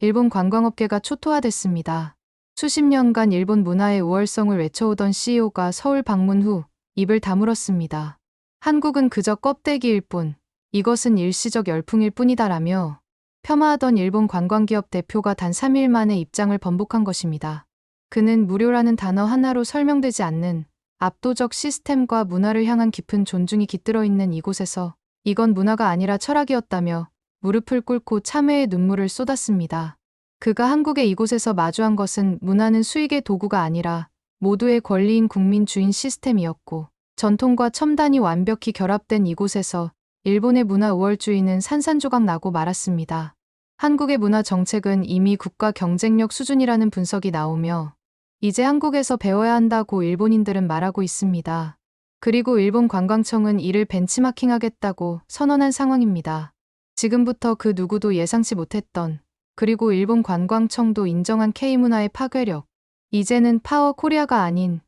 일본 관광업계가 초토화됐습니다. 수십 년간 일본 문화의 우월성을 외쳐오던 CEO가 서울 방문 후 입을 다물었습니다. 한국은 그저 껍데기일 뿐, 이것은 일시적 열풍일 뿐이다라며 폄하하던 일본 관광기업 대표가 단 3일 만에 입장을 번복한 것입니다. 그는 무료라는 단어 하나로 설명되지 않는 압도적 시스템과 문화를 향한 깊은 존중이 깃들어 있는 이곳에서 이건 문화가 아니라 철학이었다며 무릎을 꿇고 참회의 눈물을 쏟았습니다. 그가 한국의 이곳에서 마주한 것은 문화는 수익의 도구가 아니라 모두의 권리인 국민 주인 시스템이었고 전통과 첨단이 완벽히 결합된 이곳에서 일본의 문화 우월주의는 산산조각 나고 말았습니다. 한국의 문화 정책은 이미 국가 경쟁력 수준이라는 분석이 나오며 이제 한국에서 배워야 한다고 일본인들은 말하고 있습니다. 그리고 일본 관광청은 이를 벤치마킹하겠다고 선언한 상황입니다. 지금부터 그 누구도 예상치 못했던 그리고 일본 관광청도 인정한 K문화의 파괴력. 이제는 파워 코리아가 아닌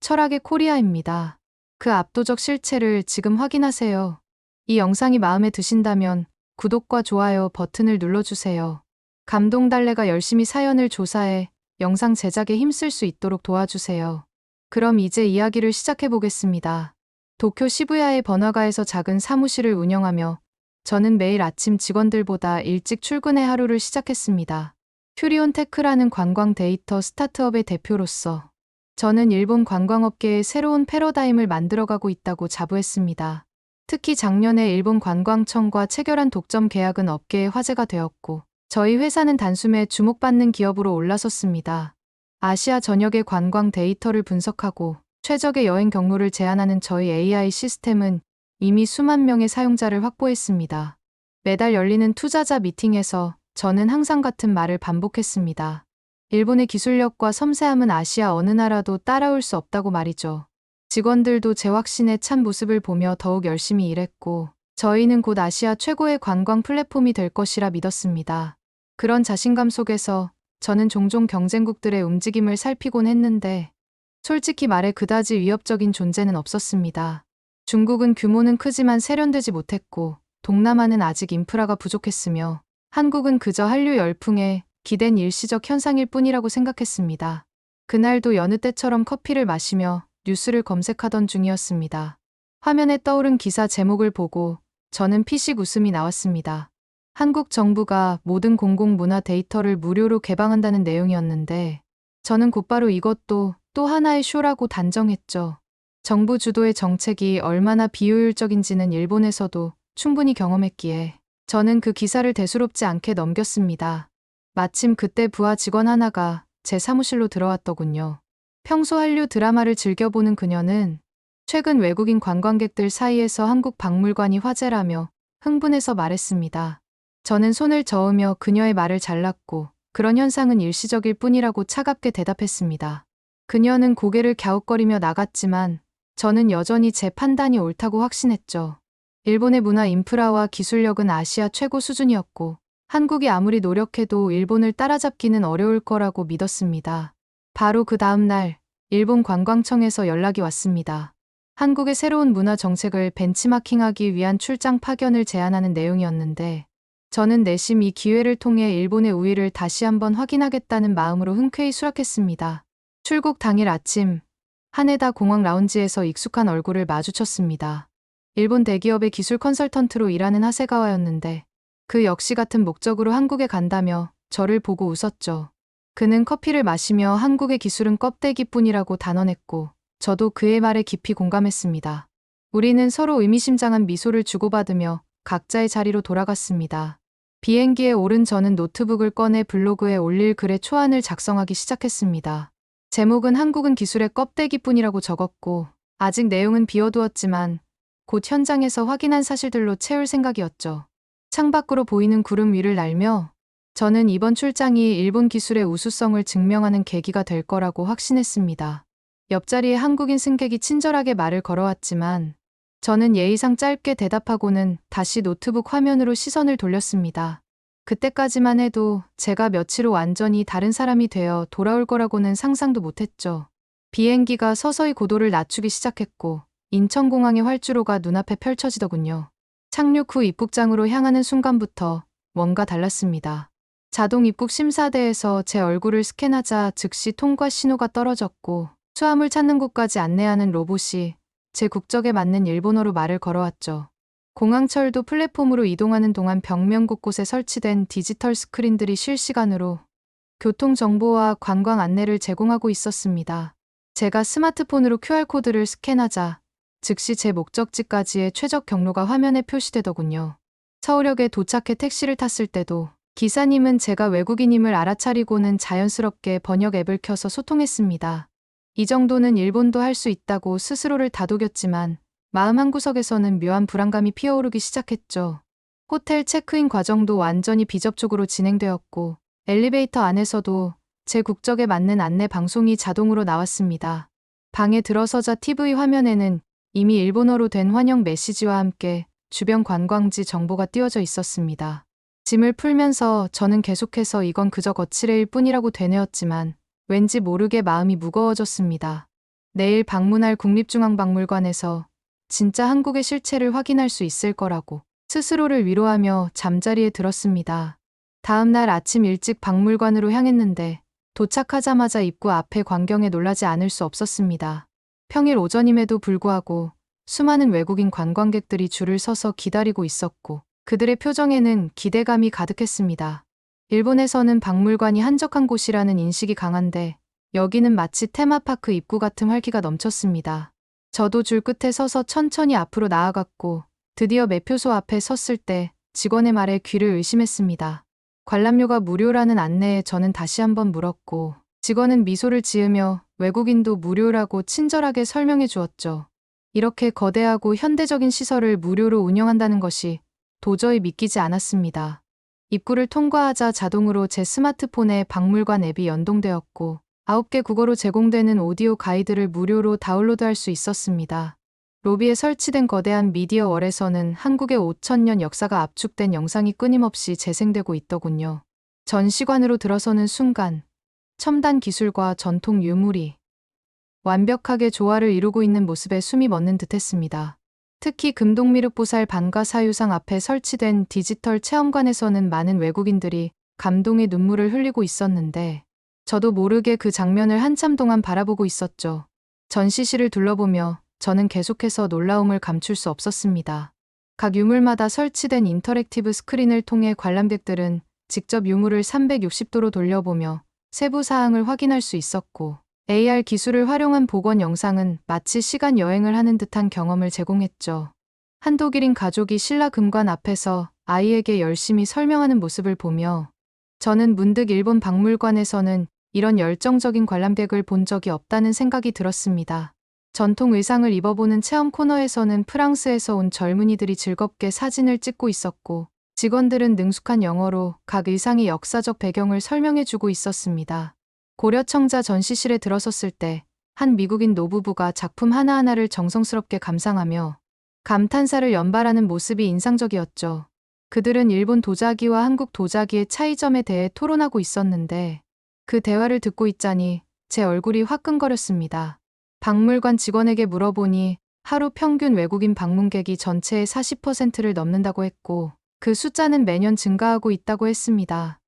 철학의 코리아입니다. 그 압도적 실체를 지금 확인하세요. 이 영상이 마음에 드신다면 구독과 좋아요 버튼을 눌러주세요. 감동 달래가 열심히 사연을 조사해 영상 제작에 힘쓸 수 있도록 도와주세요. 그럼 이제 이야기를 시작해 보겠습니다. 도쿄 시부야의 번화가에서 작은 사무실을 운영하며 저는 매일 아침 직원들보다 일찍 출근해 하루를 시작했습니다. 퓨리온 테크라는 관광 데이터 스타트업의 대표로서 저는 일본 관광업계의 새로운 패러다임을 만들어가고 있다고 자부했습니다. 특히 작년에 일본 관광청과 체결한 독점 계약은 업계의 화제가 되었고 저희 회사는 단숨에 주목받는 기업으로 올라섰습니다. 아시아 전역의 관광 데이터를 분석하고 최적의 여행 경로를 제안하는 저희 AI 시스템은 이미 수만 명의 사용자를 확보했습니다. 매달 열리는 투자자 미팅에서 저는 항상 같은 말을 반복했습니다. 일본의 기술력과 섬세함은 아시아 어느 나라도 따라올 수 없다고 말이죠. 직원들도 제 확신에 찬 모습을 보며 더욱 열심히 일했고, 저희는 곧 아시아 최고의 관광 플랫폼이 될 것이라 믿었습니다. 그런 자신감 속에서 저는 종종 경쟁국들의 움직임을 살피곤 했는데, 솔직히 말해 그다지 위협적인 존재는 없었습니다. 중국은 규모는 크지만 세련되지 못했고, 동남아는 아직 인프라가 부족했으며, 한국은 그저 한류 열풍에 기댄 일시적 현상일 뿐이라고 생각했습니다. 그날도 여느 때처럼 커피를 마시며 뉴스를 검색하던 중이었습니다. 화면에 떠오른 기사 제목을 보고 저는 피식 웃음이 나왔습니다. 한국 정부가 모든 공공문화 데이터를 무료로 개방한다는 내용이었는데 저는 곧바로 이것도 또 하나의 쇼라고 단정했죠. 정부 주도의 정책이 얼마나 비효율적인지는 일본에서도 충분히 경험했기에 저는 그 기사를 대수롭지 않게 넘겼습니다. 마침 그때 부하 직원 하나가 제 사무실로 들어왔더군요. 평소 한류 드라마를 즐겨보는 그녀는 최근 외국인 관광객들 사이에서 한국 박물관이 화제라며 흥분해서 말했습니다. 저는 손을 저으며 그녀의 말을 잘랐고 그런 현상은 일시적일 뿐이라고 차갑게 대답했습니다. 그녀는 고개를 갸웃거리며 나갔지만 저는 여전히 제 판단이 옳다고 확신했죠. 일본의 문화 인프라와 기술력은 아시아 최고 수준이었고 한국이 아무리 노력해도 일본을 따라잡기는 어려울 거라고 믿었습니다. 바로 그 다음 날 일본 관광청에서 연락이 왔습니다. 한국의 새로운 문화 정책을 벤치마킹하기 위한 출장 파견을 제안하는 내용이었는데 저는 내심 이 기회를 통해 일본의 우위를 다시 한번 확인하겠다는 마음으로 흔쾌히 수락했습니다. 출국 당일 아침 하네다 공항 라운지에서 익숙한 얼굴을 마주쳤습니다. 일본 대기업의 기술 컨설턴트로 일하는 하세가와였는데 그 역시 같은 목적으로 한국에 간다며 저를 보고 웃었죠. 그는 커피를 마시며 한국의 기술은 껍데기뿐이라고 단언했고 저도 그의 말에 깊이 공감했습니다. 우리는 서로 의미심장한 미소를 주고받으며 각자의 자리로 돌아갔습니다. 비행기에 오른 저는 노트북을 꺼내 블로그에 올릴 글의 초안을 작성하기 시작했습니다. 제목은 한국은 기술의 껍데기뿐이라고 적었고 아직 내용은 비워두었지만 곧 현장에서 확인한 사실들로 채울 생각이었죠. 창밖으로 보이는 구름 위를 날며 저는 이번 출장이 일본 기술의 우수성을 증명하는 계기가 될 거라고 확신했습니다. 옆자리에 한국인 승객이 친절하게 말을 걸어왔지만 저는 예의상 짧게 대답하고는 다시 노트북 화면으로 시선을 돌렸습니다. 그때까지만 해도 제가 며칠 후 완전히 다른 사람이 되어 돌아올 거라고는 상상도 못했죠. 비행기가 서서히 고도를 낮추기 시작했고 인천공항의 활주로가 눈앞에 펼쳐지더군요. 착륙 후 입국장으로 향하는 순간부터 뭔가 달랐습니다. 자동 입국 심사대에서 제 얼굴을 스캔하자 즉시 통과 신호가 떨어졌고 수화물 찾는 곳까지 안내하는 로봇이 제 국적에 맞는 일본어로 말을 걸어왔죠. 공항철도 플랫폼으로 이동하는 동안 벽면 곳곳에 설치된 디지털 스크린들이 실시간으로 교통 정보와 관광 안내를 제공하고 있었습니다. 제가 스마트폰으로 QR코드를 스캔하자 즉시 제 목적지까지의 최적 경로가 화면에 표시되더군요. 서울역에 도착해 택시를 탔을 때도 기사님은 제가 외국인임을 알아차리고는 자연스럽게 번역 앱을 켜서 소통했습니다. 이 정도는 일본도 할 수 있다고 스스로를 다독였지만 마음 한구석에서는 묘한 불안감이 피어오르기 시작했죠. 호텔 체크인 과정도 완전히 비접촉으로 진행되었고 엘리베이터 안에서도 제 국적에 맞는 안내 방송이 자동으로 나왔습니다. 방에 들어서자 TV 화면에는 이미 일본어로 된 환영 메시지와 함께 주변 관광지 정보가 띄워져 있었습니다. 짐을 풀면서 저는 계속해서 이건 그저 거칠애일 뿐이라고 되뇌었지만 왠지 모르게 마음이 무거워졌습니다. 내일 방문할 국립중앙박물관에서 진짜 한국의 실체를 확인할 수 있을 거라고 스스로를 위로하며 잠자리에 들었습니다. 다음 날 아침 일찍 박물관으로 향했는데 도착하자마자 입구 앞에 광경에 놀라지 않을 수 없었습니다. 평일 오전임에도 불구하고 수많은 외국인 관광객들이 줄을 서서 기다리고 있었고 그들의 표정에는 기대감이 가득했습니다. 일본에서는 박물관이 한적한 곳이라는 인식이 강한데 여기는 마치 테마파크 입구 같은 활기가 넘쳤습니다. 저도 줄 끝에 서서 천천히 앞으로 나아갔고 드디어 매표소 앞에 섰을 때 직원의 말에 귀를 의심했습니다. 관람료가 무료라는 안내에 저는 다시 한번 물었고 직원은 미소를 지으며 외국인도 무료라고 친절하게 설명해 주었죠. 이렇게 거대하고 현대적인 시설을 무료로 운영한다는 것이 도저히 믿기지 않았습니다. 입구를 통과하자 자동으로 제 스마트폰에 박물관 앱이 연동되었고 9개 국어로 제공되는 오디오 가이드를 무료로 다운로드할 수 있었습니다. 로비에 설치된 거대한 미디어 월에서는 한국의 5천년 역사가 압축된 영상이 끊임없이 재생되고 있더군요. 전시관으로 들어서는 순간 첨단 기술과 전통 유물이 완벽하게 조화를 이루고 있는 모습에 숨이 멎는 듯했습니다. 특히 금동미륵보살 반가사유상 앞에 설치된 디지털 체험관에서는 많은 외국인들이 감동의 눈물을 흘리고 있었는데 저도 모르게 그 장면을 한참 동안 바라보고 있었죠. 전시 실을 둘러보며 저는 계속해서 놀라움을 감출 수 없었습니다. 각 유물마다 설치된 인터랙티브 스크린을 통해 관람객들은 직접 유물을 360도로 돌려보며 세부 사항을 확인할 수 있었고 AR 기술을 활용한 복원 영상은 마치 시간 여행을 하는 듯한 경험을 제공했죠. 한독일인 가족이 신라 금관 앞에서 아이에게 열심히 설명하는 모습을 보며 저는 문득 일본 박물관에서는 이런 열정적인 관람객을 본 적이 없다는 생각이 들었습니다. 전통 의상을 입어보는 체험 코너에서는 프랑스에서 온 젊은이들이 즐겁게 사진을 찍고 있었고 직원들은 능숙한 영어로 각 의상의 역사적 배경을 설명해주고 있었습니다. 고려청자 전시실에 들어섰을 때 한 미국인 노부부가 작품 하나하나를 정성스럽게 감상하며 감탄사를 연발하는 모습이 인상적이었죠. 그들은 일본 도자기와 한국 도자기의 차이점에 대해 토론하고 있었는데 그 대화를 듣고 있자니 제 얼굴이 화끈거렸습니다. 박물관 직원에게 물어보니 하루 평균 외국인 방문객이 전체의 40%를 넘는다고 했고 그 숫자는 매년 증가하고 있다고 했습니다.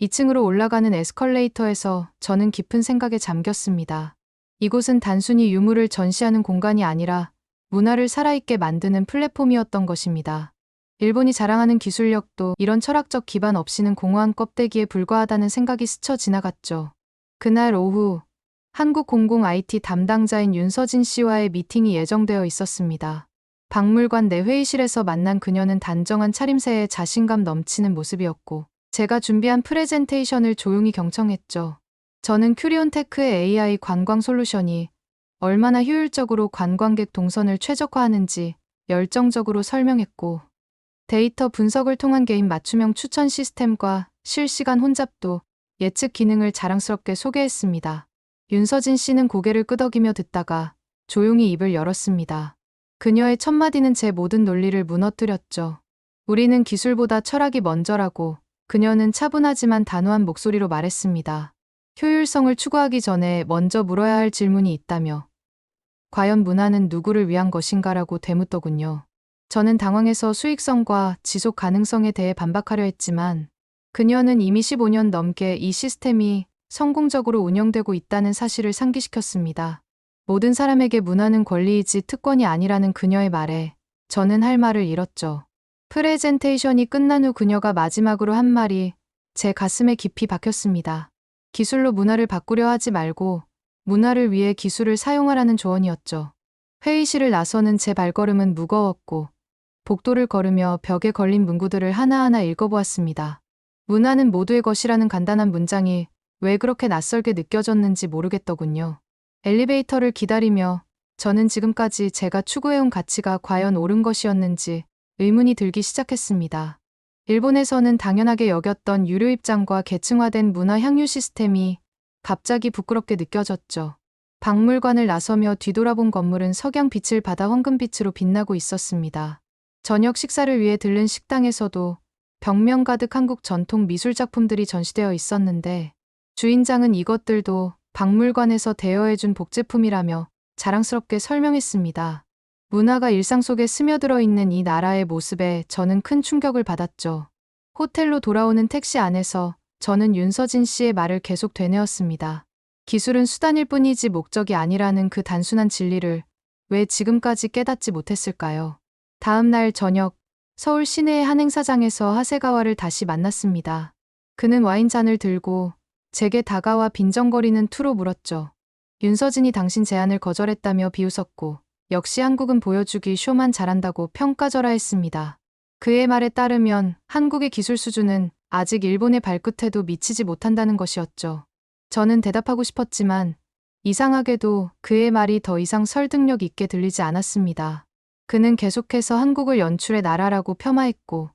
2층으로 올라가는 에스컬레이터에서 저는 깊은 생각에 잠겼습니다. 이곳은 단순히 유물을 전시하는 공간이 아니라 문화를 살아있게 만드는 플랫폼이었던 것입니다. 일본이 자랑하는 기술력도 이런 철학적 기반 없이는 공허한 껍데기에 불과하다는 생각이 스쳐 지나갔죠. 그날 오후 한국공공 IT 담당자인 윤서진 씨와의 미팅이 예정되어 있었습니다. 박물관 내 회의실에서 만난 그녀는 단정한 차림새에 자신감 넘치는 모습이었고 제가 준비한 프레젠테이션을 조용히 경청했죠. 저는 큐리온테크의 AI 관광 솔루션이 얼마나 효율적으로 관광객 동선을 최적화하는지 열정적으로 설명했고 데이터 분석을 통한 개인 맞춤형 추천 시스템과 실시간 혼잡도 예측 기능을 자랑스럽게 소개했습니다. 윤서진 씨는 고개를 끄덕이며 듣다가 조용히 입을 열었습니다. 그녀의 첫마디는 제 모든 논리를 무너뜨렸죠. 우리는 기술보다 철학이 먼저라고 그녀는 차분하지만 단호한 목소리로 말했습니다. 효율성을 추구하기 전에 먼저 물어야 할 질문이 있다며 과연 문화는 누구를 위한 것인가라고 되묻더군요. 저는 당황해서 수익성과 지속 가능성에 대해 반박하려 했지만 그녀는 이미 15년 넘게 이 시스템이 성공적으로 운영되고 있다는 사실을 상기시켰습니다. 모든 사람에게 문화는 권리이지 특권이 아니라는 그녀의 말에 저는 할 말을 잃었죠. 프레젠테이션이 끝난 후 그녀가 마지막으로 한 말이 제 가슴에 깊이 박혔습니다. 기술로 문화를 바꾸려 하지 말고 문화를 위해 기술을 사용하라는 조언이었죠. 회의실을 나서는 제 발걸음은 무거웠고 복도를 걸으며 벽에 걸린 문구들을 하나하나 읽어보았습니다. 문화는 모두의 것이라는 간단한 문장이 왜 그렇게 낯설게 느껴졌는지 모르겠더군요. 엘리베이터를 기다리며 저는 지금까지 제가 추구해온 가치가 과연 옳은 것이었는지 의문이 들기 시작했습니다. 일본에서는 당연하게 여겼던 유료 입장과 계층화된 문화 향유 시스템이 갑자기 부끄럽게 느껴졌죠. 박물관을 나서며 뒤돌아본 건물은 석양 빛을 받아 황금빛으로 빛나고 있었습니다. 저녁 식사를 위해 들른 식당에서도 벽면 가득 한국 전통 미술 작품들이 전시되어 있었는데 주인장은 이것들도 박물관에서 대여해준 복제품이라며 자랑스럽게 설명했습니다. 문화가 일상 속에 스며들어 있는 이 나라의 모습에 저는 큰 충격을 받았죠. 호텔로 돌아오는 택시 안에서 저는 윤서진 씨의 말을 계속 되뇌었습니다. 기술은 수단일 뿐이지 목적이 아니라는 그 단순한 진리를 왜 지금까지 깨닫지 못했을까요? 다음 날 저녁 서울 시내의 한 행사장에서 하세가와를 다시 만났습니다. 그는 와인잔을 들고 제게 다가와 빈정거리는 투로 물었죠. 윤서진이 당신 제안을 거절했다며 비웃었고 역시 한국은 보여주기 쇼만 잘한다고 평가절하 했습니다. 그의 말에 따르면 한국의 기술 수준은 아직 일본의 발끝에도 미치지 못한다는 것이었죠. 저는 대답하고 싶었지만 이상하게도 그의 말이 더 이상 설득력 있게 들리지 않았습니다. 그는 계속해서 한국을 연출의 나라라고 폄하했고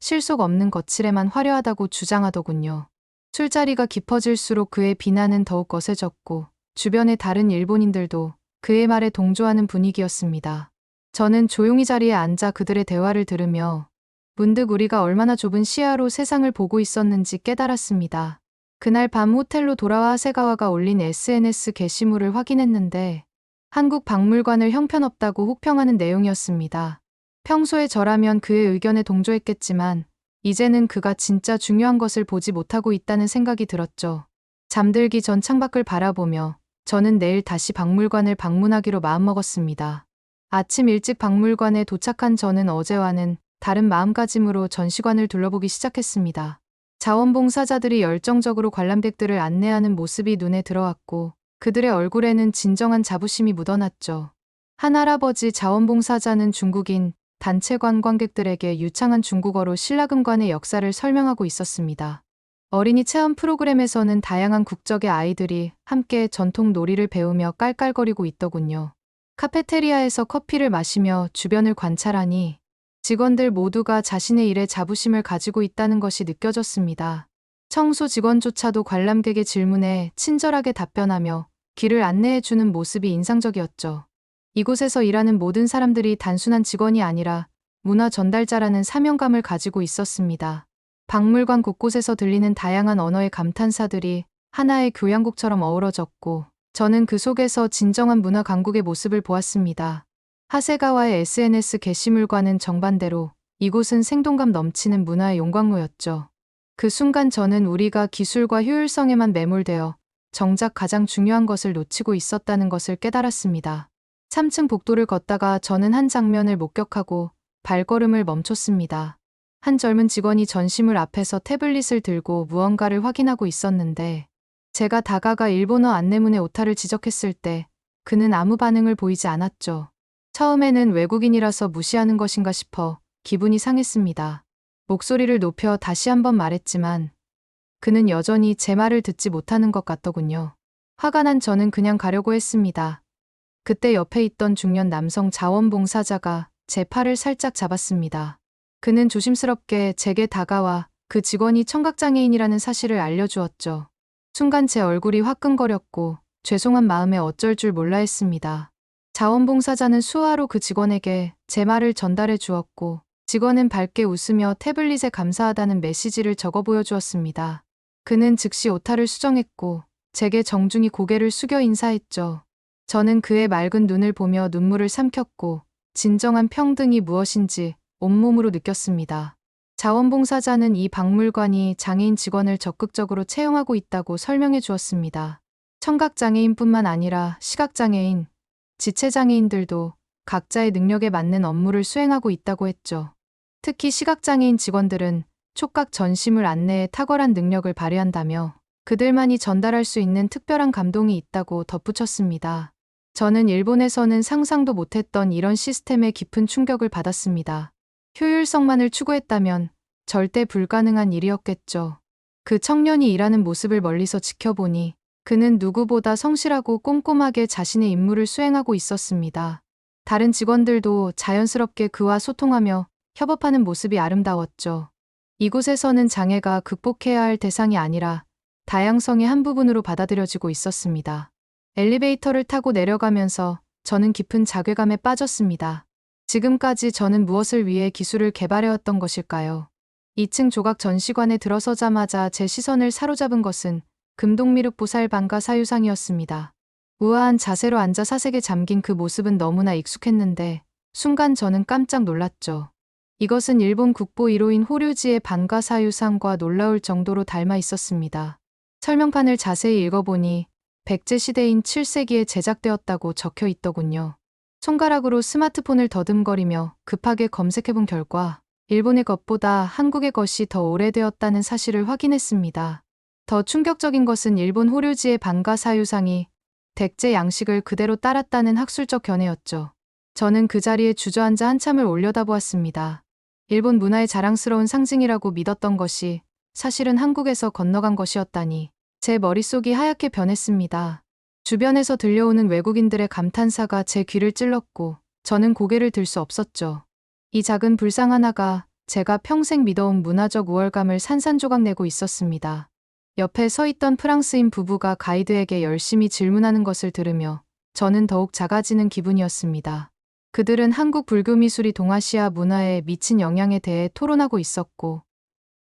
실속 없는 거칠에만 화려하다고 주장하더군요. 술자리가 깊어질수록 그의 비난은 더욱 거세졌고 주변의 다른 일본인들도 그의 말에 동조하는 분위기였습니다. 저는 조용히 자리에 앉아 그들의 대화를 들으며 문득 우리가 얼마나 좁은 시야로 세상을 보고 있었는지 깨달았습니다. 그날 밤 호텔로 돌아와 하세가와가 올린 SNS 게시물을 확인했는데 한국 박물관을 형편없다고 혹평하는 내용이었습니다. 평소에 저라면 그의 의견에 동조했겠지만 이제는 그가 진짜 중요한 것을 보지 못하고 있다는 생각이 들었죠. 잠들기 전 창밖을 바라보며 저는 내일 다시 박물관을 방문하기로 마음먹었습니다. 아침 일찍 박물관에 도착한 저는 어제와는 다른 마음가짐으로 전시관을 둘러보기 시작했습니다. 자원봉사자들이 열정적으로 관람객들을 안내하는 모습이 눈에 들어왔고 그들의 얼굴에는 진정한 자부심이 묻어났죠. 한 할아버지 자원봉사자는 중국인 단체 관광객들에게 유창한 중국어로 신라금관의 역사를 설명하고 있었습니다. 어린이 체험 프로그램에서는 다양한 국적의 아이들이 함께 전통 놀이를 배우며 깔깔거리고 있더군요. 카페테리아에서 커피를 마시며 주변을 관찰하니 직원들 모두가 자신의 일에 자부심을 가지고 있다는 것이 느껴졌습니다. 청소 직원조차도 관람객의 질문에 친절하게 답변하며 길을 안내해 주는 모습이 인상적이었죠. 이곳에서 일하는 모든 사람들이 단순한 직원이 아니라 문화 전달자라는 사명감을 가지고 있었습니다. 박물관 곳곳에서 들리는 다양한 언어의 감탄사들이 하나의 교향곡처럼 어우러졌고 저는 그 속에서 진정한 문화 강국의 모습을 보았습니다. 하세가와의 SNS 게시물과는 정반대로 이곳은 생동감 넘치는 문화의 용광로였죠. 그 순간 저는 우리가 기술과 효율성에만 매몰되어 정작 가장 중요한 것을 놓치고 있었다는 것을 깨달았습니다. 3층 복도를 걷다가 저는 한 장면을 목격하고 발걸음을 멈췄습니다. 한 젊은 직원이 전시물 앞에서 태블릿을 들고 무언가를 확인하고 있었는데 제가 다가가 일본어 안내문의 오타를 지적했을 때 그는 아무 반응을 보이지 않았죠. 처음에는 외국인이라서 무시하는 것인가 싶어 기분이 상했습니다. 목소리를 높여 다시 한번 말했지만 그는 여전히 제 말을 듣지 못하는 것 같더군요. 화가 난 저는 그냥 가려고 했습니다. 그때 옆에 있던 중년 남성 자원봉사자가 제 팔을 살짝 잡았습니다. 그는 조심스럽게 제게 다가와 그 직원이 청각장애인이라는 사실을 알려주었죠. 순간 제 얼굴이 화끈거렸고 죄송한 마음에 어쩔 줄 몰라 했습니다. 자원봉사자는 수화로 그 직원에게 제 말을 전달해 주었고 직원은 밝게 웃으며 태블릿에 감사하다는 메시지를 적어 보여주었습니다. 그는 즉시 오타를 수정했고 제게 정중히 고개를 숙여 인사했죠. 저는 그의 맑은 눈을 보며 눈물을 삼켰고 진정한 평등이 무엇인지 온몸으로 느꼈습니다. 자원봉사자는 이 박물관이 장애인 직원을 적극적으로 채용하고 있다고 설명해 주었습니다. 청각장애인뿐만 아니라 시각장애인, 지체장애인들도 각자의 능력에 맞는 업무를 수행하고 있다고 했죠. 특히 시각장애인 직원들은 촉각 전시물 안내에 탁월한 능력을 발휘한다며 그들만이 전달할 수 있는 특별한 감동이 있다고 덧붙였습니다. 저는 일본에서는 상상도 못했던 이런 시스템에 깊은 충격을 받았습니다. 효율성만을 추구했다면 절대 불가능한 일이었겠죠. 그 청년이 일하는 모습을 멀리서 지켜보니 그는 누구보다 성실하고 꼼꼼하게 자신의 임무를 수행하고 있었습니다. 다른 직원들도 자연스럽게 그와 소통하며 협업하는 모습이 아름다웠죠. 이곳에서는 장애가 극복해야 할 대상이 아니라 다양성의 한 부분으로 받아들여지고 있었습니다. 엘리베이터를 타고 내려가면서 저는 깊은 자괴감에 빠졌습니다. 지금까지 저는 무엇을 위해 기술을 개발해왔던 것일까요? 2층 조각 전시관에 들어서자마자 제 시선을 사로잡은 것은 금동미륵 보살 방가 사유상이었습니다. 우아한 자세로 앉아 사색에 잠긴 그 모습은 너무나 익숙했는데 순간 저는 깜짝 놀랐죠. 이것은 일본 국보 1호인 호류지의 방가 사유상과 놀라울 정도로 닮아 있었습니다. 설명판을 자세히 읽어보니 백제 시대인 7세기에 제작되었다고 적혀 있더군요. 손가락으로 스마트폰을 더듬거리며 급하게 검색해본 결과 일본의 것보다 한국의 것이 더 오래되었다는 사실을 확인했습니다. 더 충격적인 것은 일본 호류지의 방가 사유상이 백제 양식을 그대로 따랐다는 학술적 견해였죠. 저는 그 자리에 주저앉아 한참을 올려다보았습니다. 일본 문화의 자랑스러운 상징이라고 믿었던 것이 사실은 한국에서 건너간 것이었다니 제 머릿속이 하얗게 변했습니다. 주변에서 들려오는 외국인들의 감탄사가 제 귀를 찔렀고 저는 고개를 들 수 없었죠. 이 작은 불상 하나가 제가 평생 믿어온 문화적 우월감을 산산조각 내고 있었습니다. 옆에 서 있던 프랑스인 부부가 가이드에게 열심히 질문하는 것을 들으며 저는 더욱 작아지는 기분이었습니다. 그들은 한국 불교 미술이 동아시아 문화에 미친 영향에 대해 토론하고 있었고,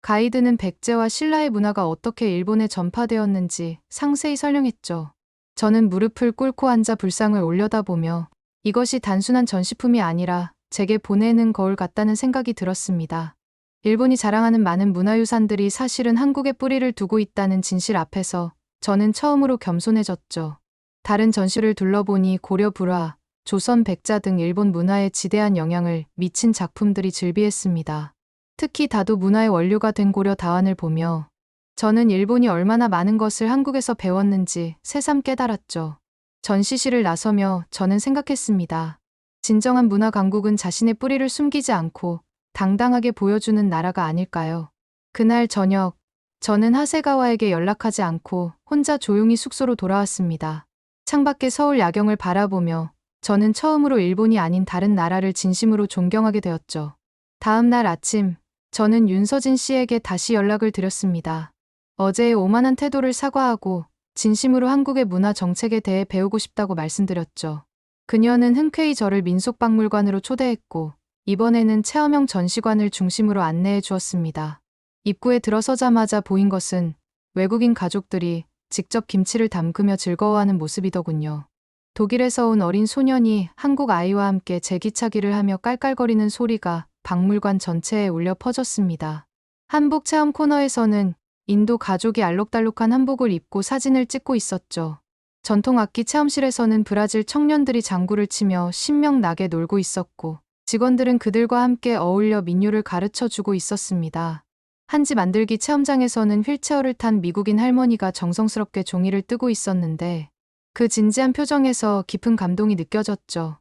가이드는 백제와 신라의 문화가 어떻게 일본에 전파되었는지 상세히 설명했죠. 저는 무릎을 꿇고 앉아 불상을 올려다보며 이것이 단순한 전시품이 아니라 제게 보내는 거울 같다는 생각이 들었습니다. 일본이 자랑하는 많은 문화유산들이 사실은 한국에 뿌리를 두고 있다는 진실 앞에서 저는 처음으로 겸손해졌죠. 다른 전시를 둘러보니 고려 불화, 조선 백자 등 일본 문화에 지대한 영향을 미친 작품들이 즐비했습니다. 특히 다도 문화의 원료가 된 고려 다환을 보며 저는 일본이 얼마나 많은 것을 한국에서 배웠는지 새삼 깨달았죠. 전시실을 나서며 저는 생각했습니다. 진정한 문화 강국은 자신의 뿌리를 숨기지 않고 당당하게 보여주는 나라가 아닐까요? 그날 저녁, 저는 하세가와에게 연락하지 않고 혼자 조용히 숙소로 돌아왔습니다. 창밖의 서울 야경을 바라보며 저는 처음으로 일본이 아닌 다른 나라를 진심으로 존경하게 되었죠. 다음 날 아침, 저는 윤서진 씨에게 다시 연락을 드렸습니다. 어제의 오만한 태도를 사과하고 진심으로 한국의 문화 정책에 대해 배우고 싶다고 말씀드렸죠. 그녀는 흔쾌히 저를 민속박물관으로 초대했고 이번에는 체험형 전시관을 중심으로 안내해 주었습니다. 입구에 들어서자마자 보인 것은 외국인 가족들이 직접 김치를 담그며 즐거워하는 모습이더군요. 독일에서 온 어린 소년이 한국 아이와 함께 제기차기를 하며 깔깔거리는 소리가 박물관 전체에 울려 퍼졌습니다. 한복 체험 코너에서는 인도 가족이 알록달록한 한복을 입고 사진을 찍고 있었죠. 전통 악기 체험실에서는 브라질 청년들이 장구를 치며 신명나게 놀고 있었고, 직원들은 그들과 함께 어울려 민요를 가르쳐 주고 있었습니다. 한지 만들기 체험장에서는 휠체어를 탄 미국인 할머니가 정성스럽게 종이를 뜨고 있었는데, 그 진지한 표정에서 깊은 감동이 느껴졌죠.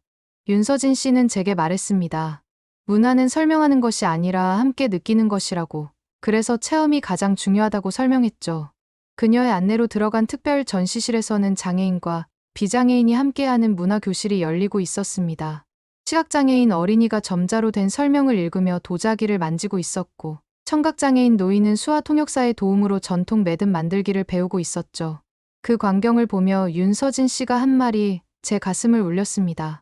윤서진 씨는 제게 말했습니다. 문화는 설명하는 것이 아니라 함께 느끼는 것이라고. 그래서 체험이 가장 중요하다고 설명했죠. 그녀의 안내로 들어간 특별 전시실에서는 장애인과 비장애인이 함께하는 문화 교실이 열리고 있었습니다. 시각장애인 어린이가 점자로 된 설명을 읽으며 도자기를 만지고 있었고, 청각장애인 노인은 수화 통역사의 도움으로 전통 매듭 만들기를 배우고 있었죠. 그 광경을 보며 윤서진 씨가 한 말이 제 가슴을 울렸습니다.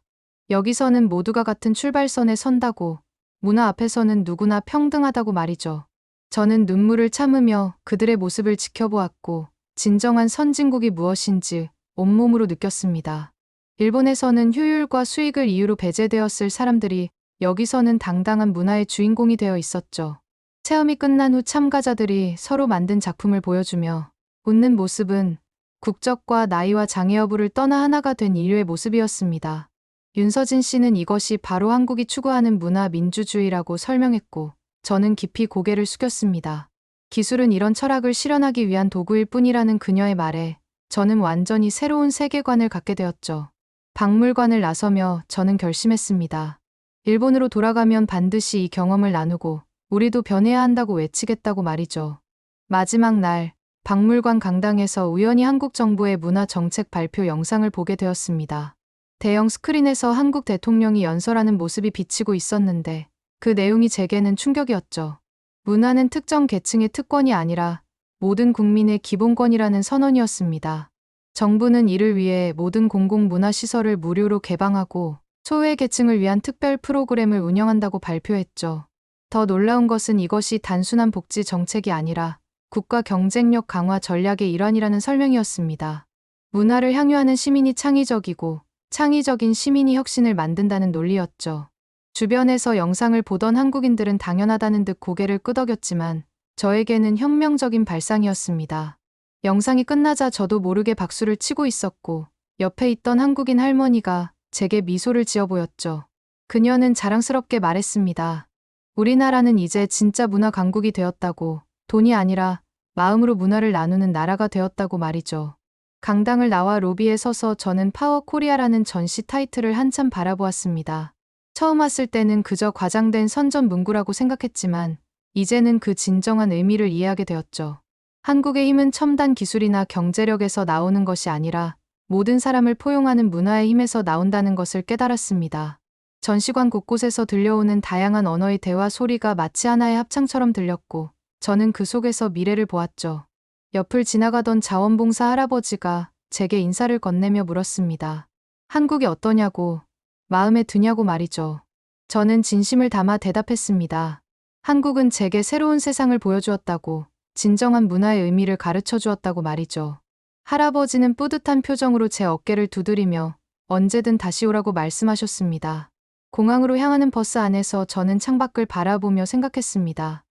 여기서는 모두가 같은 출발선에 선다고, 문화 앞에서는 누구나 평등하다고 말이죠. 저는 눈물을 참으며 그들의 모습을 지켜보았고, 진정한 선진국이 무엇인지 온몸으로 느꼈습니다. 일본에서는 효율과 수익을 이유로 배제되었을 사람들이 여기서는 당당한 문화의 주인공이 되어 있었죠. 체험이 끝난 후 참가자들이 서로 만든 작품을 보여주며 웃는 모습은 국적과 나이와 장애 여부를 떠나 하나가 된 인류의 모습이었습니다. 윤서진 씨는 이것이 바로 한국이 추구하는 문화 민주주의라고 설명했고 저는 깊이 고개를 숙였습니다. 기술은 이런 철학을 실현하기 위한 도구일 뿐이라는 그녀의 말에 저는 완전히 새로운 세계관을 갖게 되었죠. 박물관을 나서며 저는 결심했습니다. 일본으로 돌아가면 반드시 이 경험을 나누고 우리도 변해야 한다고 외치겠다고 말이죠. 마지막 날 박물관 강당에서 우연히 한국 정부의 문화 정책 발표 영상을 보게 되었습니다. 대형 스크린에서 한국 대통령이 연설하는 모습이 비치고 있었는데 그 내용이 제게는 충격이었죠. 문화는 특정 계층의 특권이 아니라 모든 국민의 기본권이라는 선언이었습니다. 정부는 이를 위해 모든 공공문화시설을 무료로 개방하고 소외 계층을 위한 특별 프로그램을 운영한다고 발표했죠. 더 놀라운 것은 이것이 단순한 복지 정책이 아니라 국가 경쟁력 강화 전략의 일환이라는 설명이었습니다. 문화를 향유하는 시민이 창의적이고 창의적인 시민이 혁신을 만든다는 논리였죠. 주변에서 영상을 보던 한국인들은 당연하다는 듯 고개를 끄덕였지만 저에게는 혁명적인 발상이었습니다. 영상이 끝나자 저도 모르게 박수를 치고 있었고 옆에 있던 한국인 할머니가 제게 미소를 지어 보였죠. 그녀는 자랑스럽게 말했습니다. 우리나라는 이제 진짜 문화 강국이 되었다고 돈이 아니라 마음으로 문화를 나누는 나라가 되었다고 말이죠. 강당을 나와 로비에 서서 저는 파워 코리아라는 전시 타이틀을 한참 바라보았습니다. 처음 왔을 때는 그저 과장된 선전 문구라고 생각했지만 이제는 그 진정한 의미를 이해하게 되었죠. 한국의 힘은 첨단 기술이나 경제력에서 나오는 것이 아니라 모든 사람을 포용하는 문화의 힘에서 나온다는 것을 깨달았습니다. 전시관 곳곳에서 들려오는 다양한 언어의 대화 소리가 마치 하나의 합창처럼 들렸고 저는 그 속에서 미래를 보았죠. 옆을 지나가던 자원봉사 할아버지가 제게 인사를 건네며 물었습니다. 한국이 어떠냐고, 마음에 드냐고 말이죠. 저는 진심을 담아 대답했습니다. 한국은 제게 새로운 세상을 보여주었다고, 진정한 문화의 의미를 가르쳐 주었다고 말이죠. 할아버지는 뿌듯한 표정으로 제 어깨를 두드리며 언제든 다시 오라고 말씀하셨습니다. 공항으로 향하는 버스 안에서 저는 창밖을 바라보며 생각했습니다.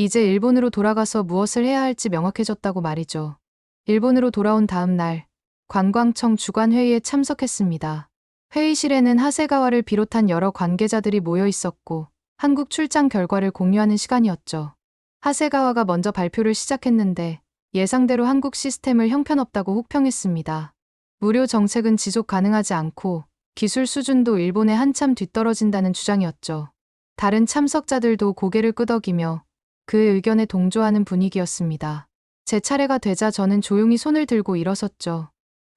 이제 일본으로 돌아가서 무엇을 해야 할지 명확해졌다고 말이죠. 일본으로 돌아온 다음 날, 관광청 주관회의에 참석했습니다. 회의실에는 하세가와를 비롯한 여러 관계자들이 모여 있었고, 한국 출장 결과를 공유하는 시간이었죠. 하세가와가 먼저 발표를 시작했는데, 예상대로 한국 시스템을 형편없다고 혹평했습니다. 무료 정책은 지속 가능하지 않고, 기술 수준도 일본에 한참 뒤떨어진다는 주장이었죠. 다른 참석자들도 고개를 끄덕이며 그의 의견에 동조하는 분위기였습니다. 제 차례가 되자 저는 조용히 손을 들고 일어섰죠.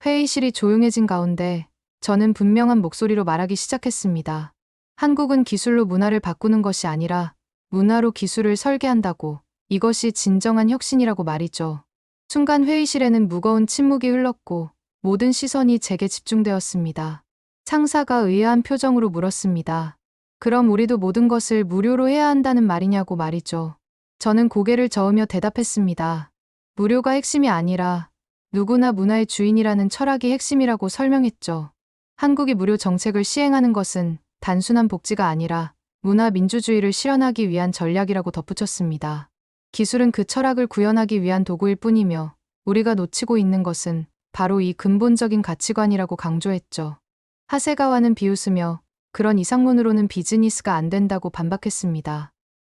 회의실이 조용해진 가운데 저는 분명한 목소리로 말하기 시작했습니다. 한국은 기술로 문화를 바꾸는 것이 아니라 문화로 기술을 설계한다고 이것이 진정한 혁신이라고 말이죠. 순간 회의실에는 무거운 침묵이 흘렀고 모든 시선이 제게 집중되었습니다. 상사가 의아한 표정으로 물었습니다. 그럼 우리도 모든 것을 무료로 해야 한다는 말이냐고 말이죠. 저는 고개를 저으며 대답했습니다. 무료가 핵심이 아니라 누구나 문화의 주인이라는 철학이 핵심이라고 설명했죠. 한국이 무료 정책을 시행하는 것은 단순한 복지가 아니라 문화 민주주의를 실현하기 위한 전략이라고 덧붙였습니다. 기술은 그 철학을 구현하기 위한 도구일 뿐이며 우리가 놓치고 있는 것은 바로 이 근본적인 가치관이라고 강조했죠. 하세가와는 비웃으며 그런 이상론으로는 비즈니스가 안 된다고 반박했습니다.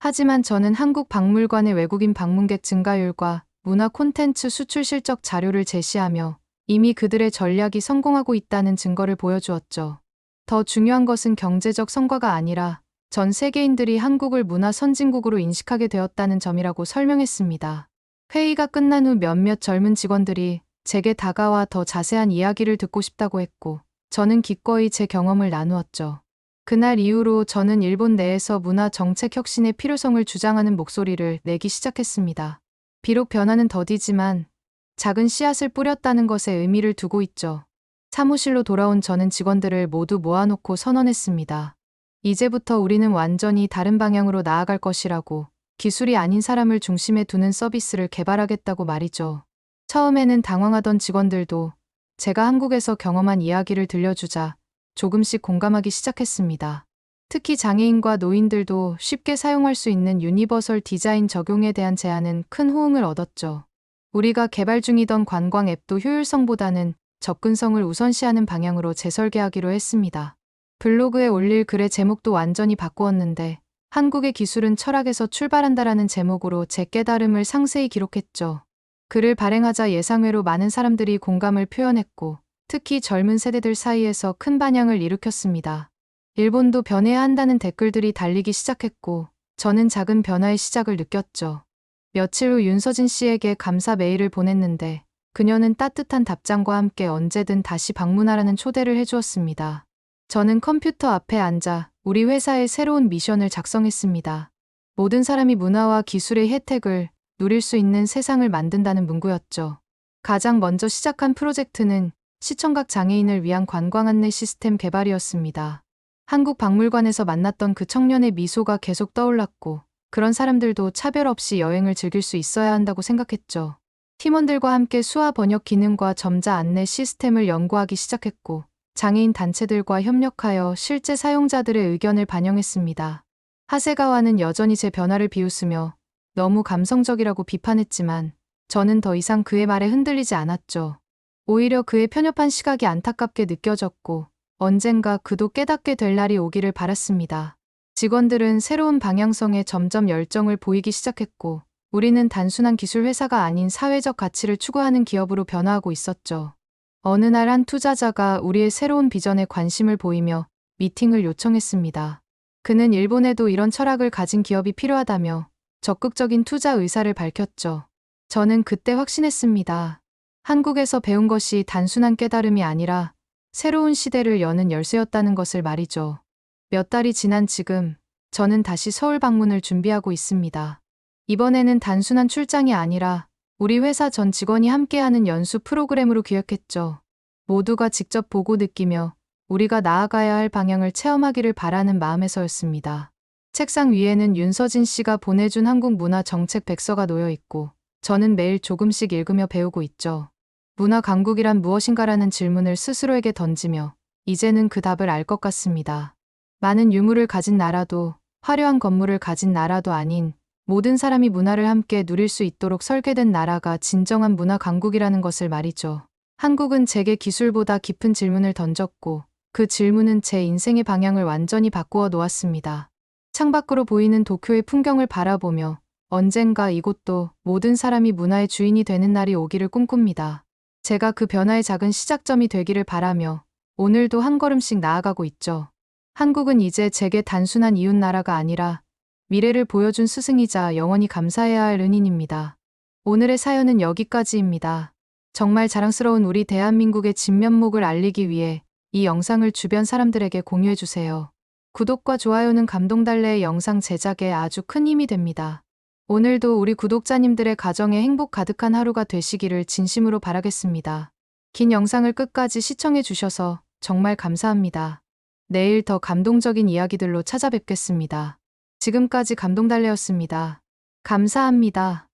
하지만 저는 한국 박물관의 외국인 방문객 증가율과 문화 콘텐츠 수출 실적 자료를 제시하며 이미 그들의 전략이 성공하고 있다는 증거를 보여주었죠. 더 중요한 것은 경제적 성과가 아니라 전 세계인들이 한국을 문화 선진국으로 인식하게 되었다는 점이라고 설명했습니다. 회의가 끝난 후 몇몇 젊은 직원들이 제게 다가와 더 자세한 이야기를 듣고 싶다고 했고, 저는 기꺼이 제 경험을 나누었죠. 그날 이후로 저는 일본 내에서 문화 정책 혁신의 필요성을 주장하는 목소리를 내기 시작했습니다. 비록 변화는 더디지만 작은 씨앗을 뿌렸다는 것에 의미를 두고 있죠. 사무실로 돌아온 저는 직원들을 모두 모아놓고 선언했습니다. 이제부터 우리는 완전히 다른 방향으로 나아갈 것이라고 기술이 아닌 사람을 중심에 두는 서비스를 개발하겠다고 말이죠. 처음에는 당황하던 직원들도 제가 한국에서 경험한 이야기를 들려주자 조금씩 공감하기 시작했습니다. 특히 장애인과 노인들도 쉽게 사용할 수 있는 유니버설 디자인 적용에 대한 제안은 큰 호응을 얻었죠. 우리가 개발 중이던 관광 앱도 효율성보다는 접근성을 우선시하는 방향으로 재설계하기로 했습니다. 블로그에 올릴 글의 제목도 완전히 바꾸었는데 한국의 기술은 철학에서 출발한다라는 제목으로 제 깨달음을 상세히 기록했죠. 글을 발행하자 예상외로 많은 사람들이 공감을 표현했고 특히 젊은 세대들 사이에서 큰 반향을 일으켰습니다. 일본도 변해야 한다는 댓글들이 달리기 시작했고 저는 작은 변화의 시작을 느꼈죠. 며칠 후 윤서진 씨에게 감사 메일을 보냈는데 그녀는 따뜻한 답장과 함께 언제든 다시 방문하라는 초대를 해주었습니다. 저는 컴퓨터 앞에 앉아 우리 회사의 새로운 미션을 작성했습니다. 모든 사람이 문화와 기술의 혜택을 누릴 수 있는 세상을 만든다는 문구였죠. 가장 먼저 시작한 프로젝트는 시청각 장애인을 위한 관광 안내 시스템 개발이었습니다. 한국 박물관에서 만났던 그 청년의 미소가 계속 떠올랐고 그런 사람들도 차별 없이 여행을 즐길 수 있어야 한다고 생각했죠. 팀원들과 함께 수화 번역 기능과 점자 안내 시스템을 연구하기 시작했고 장애인 단체들과 협력하여 실제 사용자들의 의견을 반영했습니다. 하세가와는 여전히 제 변화를 비웃으며 너무 감성적이라고 비판했지만 저는 더 이상 그의 말에 흔들리지 않았죠. 오히려 그의 편협한 시각이 안타깝게 느껴졌고 언젠가 그도 깨닫게 될 날이 오기를 바랐습니다. 직원들은 새로운 방향성에 점점 열정을 보이기 시작했고 우리는 단순한 기술 회사가 아닌 사회적 가치를 추구하는 기업으로 변화하고 있었죠. 어느 날 한 투자자가 우리의 새로운 비전에 관심을 보이며 미팅을 요청했습니다. 그는 일본에도 이런 철학을 가진 기업이 필요하다며 적극적인 투자 의사를 밝혔죠. 저는 그때 확신했습니다. 한국에서 배운 것이 단순한 깨달음이 아니라 새로운 시대를 여는 열쇠였다는 것을 말이죠. 몇 달이 지난 지금 저는 다시 서울 방문을 준비하고 있습니다. 이번에는 단순한 출장이 아니라 우리 회사 전 직원이 함께하는 연수 프로그램으로 기획했죠. 모두가 직접 보고 느끼며 우리가 나아가야 할 방향을 체험하기를 바라는 마음에서였습니다. 책상 위에는 윤서진 씨가 보내준 한국 문화 정책 백서가 놓여 있고 저는 매일 조금씩 읽으며 배우고 있죠. 문화 강국이란 무엇인가라는 질문을 스스로에게 던지며 이제는 그 답을 알 것 같습니다. 많은 유물을 가진 나라도 화려한 건물을 가진 나라도 아닌 모든 사람이 문화를 함께 누릴 수 있도록 설계된 나라가 진정한 문화 강국이라는 것을 말이죠. 한국은 제게 기술보다 깊은 질문을 던졌고 그 질문은 제 인생의 방향을 완전히 바꾸어 놓았습니다. 창밖으로 보이는 도쿄의 풍경을 바라보며 언젠가 이곳도 모든 사람이 문화의 주인이 되는 날이 오기를 꿈꿉니다. 제가 그 변화의 작은 시작점이 되기를 바라며 오늘도 한 걸음씩 나아가고 있죠. 한국은 이제 제게 단순한 이웃 나라가 아니라 미래를 보여준 스승이자 영원히 감사해야 할 은인입니다. 오늘의 사연은 여기까지입니다. 정말 자랑스러운 우리 대한민국의 진면목을 알리기 위해 이 영상을 주변 사람들에게 공유해주세요. 구독과 좋아요는 감동달래의 영상 제작에 아주 큰 힘이 됩니다. 오늘도 우리 구독자님들의 가정에 행복 가득한 하루가 되시기를 진심으로 바라겠습니다. 긴 영상을 끝까지 시청해 주셔서 정말 감사합니다. 내일 더 감동적인 이야기들로 찾아뵙겠습니다. 지금까지 감동달래였습니다. 감사합니다.